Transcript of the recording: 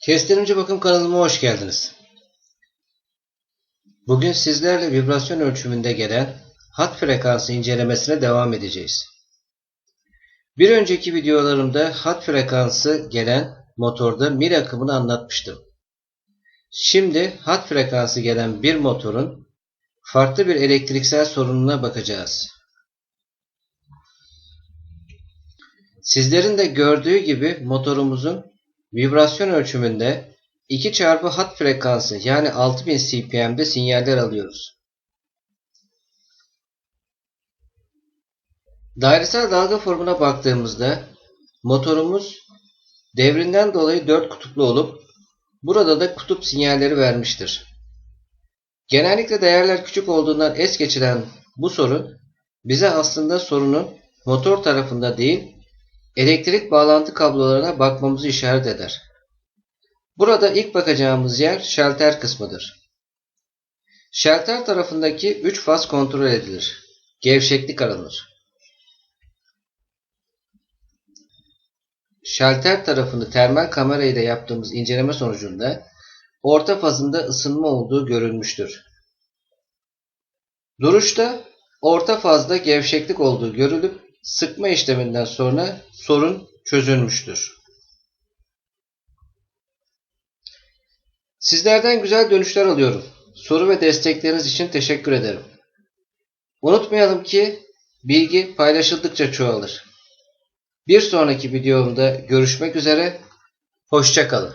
Kestirimci Bakım kanalıma hoş geldiniz. Bugün sizlerle vibrasyon ölçümünde gelen hat frekansı incelemesine devam edeceğiz. Bir önceki videolarımda hat frekansı gelen motorda mil akımını anlatmıştım. Şimdi hat frekansı gelen bir motorun farklı bir elektriksel sorununa bakacağız. Sizlerin de gördüğü gibi motorumuzun vibrasyon ölçümünde 2 çarpı hat frekansı yani 6000 CPM'de sinyaller alıyoruz. Dairesel dalga formuna baktığımızda motorumuz devrinden dolayı 4 kutuplu olup burada da kutup sinyalleri vermiştir. Genellikle değerler küçük olduğundan es geçilen bu sorun bize aslında sorunun motor tarafında değil elektrik bağlantı kablolarına bakmamızı işaret eder. Burada ilk bakacağımız yer şalter kısmıdır. Şalter tarafındaki 3 faz kontrol edilir. Gevşeklik aranır. Şalter tarafını termal kamera ile yaptığımız inceleme sonucunda orta fazında ısınma olduğu görülmüştür. Duruşta orta fazda gevşeklik olduğu görülüp sıkma işleminden sonra sorun çözülmüştür. Sizlerden güzel dönüşler alıyorum. Soru ve destekleriniz için teşekkür ederim. Unutmayalım ki bilgi paylaşıldıkça çoğalır. Bir sonraki videomda görüşmek üzere. Hoşçakalın.